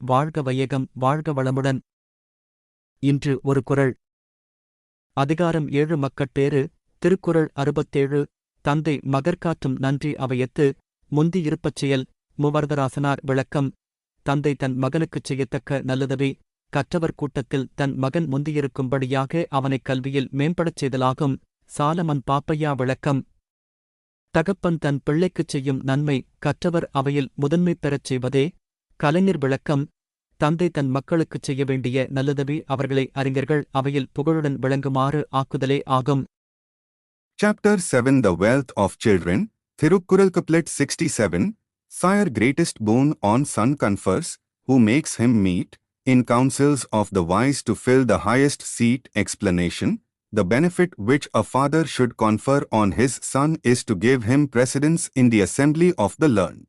வாழ்க வையகம் வாழ்க வளமுடன். இன்று ஒரு குறள் அதிகாரம் ஏழு மக்கட்பேறு திருக்குறள் அறுபத்தேழு. தந்தை மகர்காற்றும் நன்றி அவையத்து முந்தியிருப்பச் செயல் மூவர்தராசனார் விளக்கம். தந்தை தன் மகனுக்குச் செய்யத்தக்க நல்லுதவி கற்றவர் கூட்டத்தில் தன் மகன் முந்தியிருக்கும்படியாக அவனைக் கல்வியில் மேம்படச் செய்தலாகும் சாலமன் பாப்பையா விளக்கம். தகப்பன் தன் பிள்ளைக்குச் செய்யும் நன்மை கற்றவர் அவையில் முதன்மை பெறச் செய்வதே கலைஞர் விளக்கம் தந்தை தன் மக்களுக்குச் செய்ய வேண்டிய நல்லுதவி அவர்களை அறிஞர்கள் அவையில் புகழுடன் விளங்குமாறு ஆக்குதலே ஆகும் Chapter 7 The Wealth of Children, Thirukkural Couplet 67 Sire greatest boon on son confers, who makes him meet, in counsels of the wise to fill the highest seat explanation, the benefit which a father should confer on his son is to give him precedence in the assembly of the learned.